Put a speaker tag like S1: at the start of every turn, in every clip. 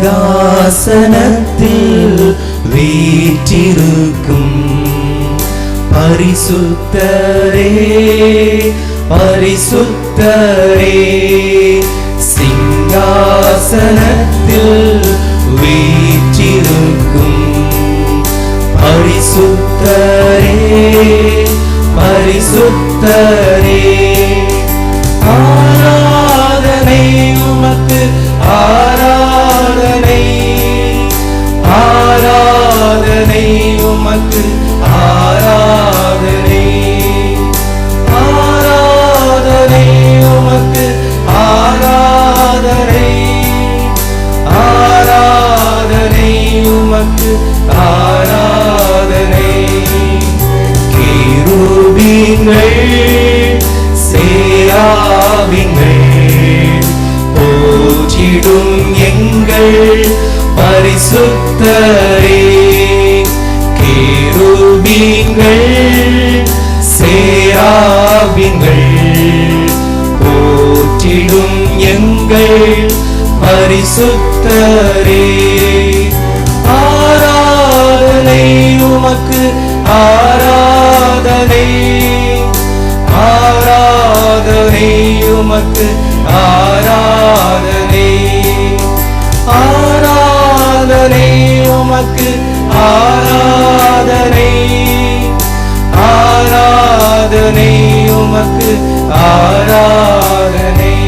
S1: சிங்காசனத்தில் வீற்றிருக்கும் பரிசுத்தரே பரிசுத்தரே. சிங்காசனத்தில் உமக்கு ஆராதனை. கேருபீங்கள் சேராவிங்கள் போற்றிடும் எங்கள் பரிசுத்தரே. கேருபீங்கள் சேராவிங்கள் போற்றிடும் எங்கள் பரிசுத்தரே. உமக்கு ஆராதனை. ஆராதனை உமக்கு ஆராதனை. ஆராதனை உமக்கு ஆராதனை. ஆராதனை உமக்கு ஆராதனை.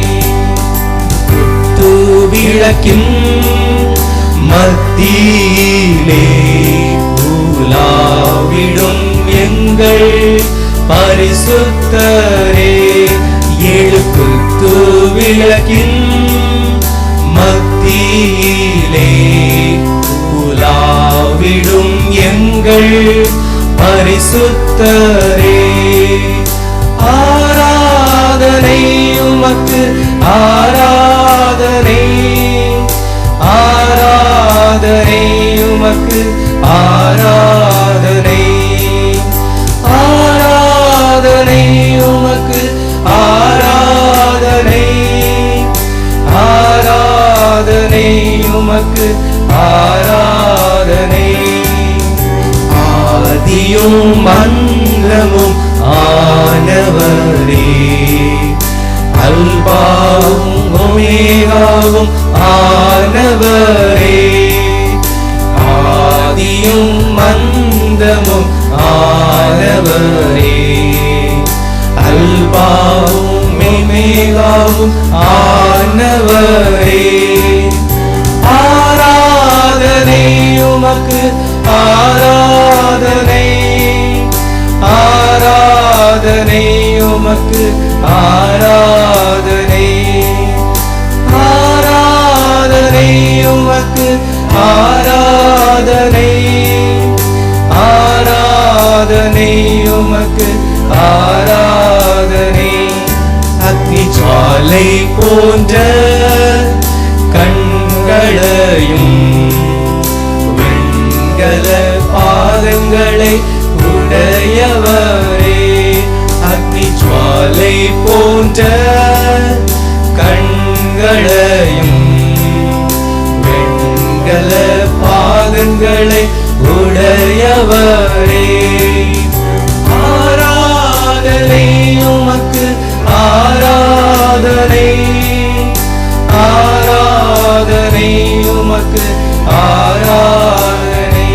S1: தூவிளக்கின் மத்தியிலே எங்கள் பரிசுத்தரே எழுப்பு விளக்கின் மத்தியிலே உலாவிடும் எங்கள் பரிசுத்தரே. ஆராதனை உமக்கு ஆராதனை ஆராதனை உமக்கு ஆ உமக்கு ஆராதனை. ஆதியும் மந்திரமும் ஆனவரே. அல்பாவும் ஒமேகாவும் ஆனவரே. ஆதியும் மந்தமும் ஆனவரே. அல்பாவும் மேகாவும் ஆனவரே. உமக்கு ஆராதனை ஆராதனை உமக்கு ஆராதனை. ஆராதனை உமக்கு ஆராதனை. ஆராதனை உமக்கு ஆராதனை. அக்னி ஜுவாலை போன்ற உடையவரே ஆராதனை உமக்கு ஆராதனை. ஆராதனை உமக்கு ஆராதனை.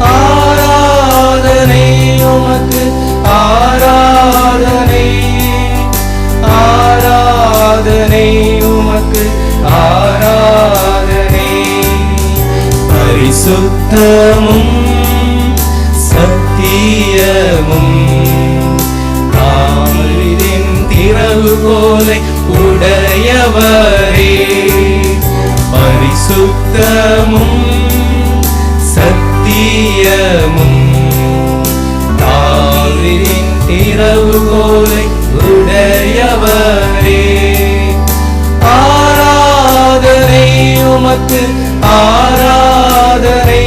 S1: ஆராதனை உமக்கு ஆராதனை. ஆராதனை உமக்கு ஆராதனை. பரிசுத்தமும் சுத்தமும் சத்தியமும். தாவிரின் இரவு திறவுகோலை உடையவரே. ஆராதனை உமக்கு ஆராதனை.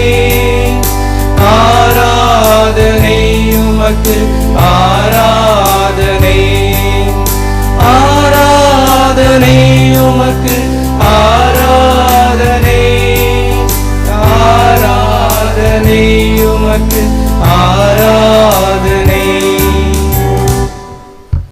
S1: ஆராதனை உமக்கு ஆராதனை. ஆராதனை உமக்கு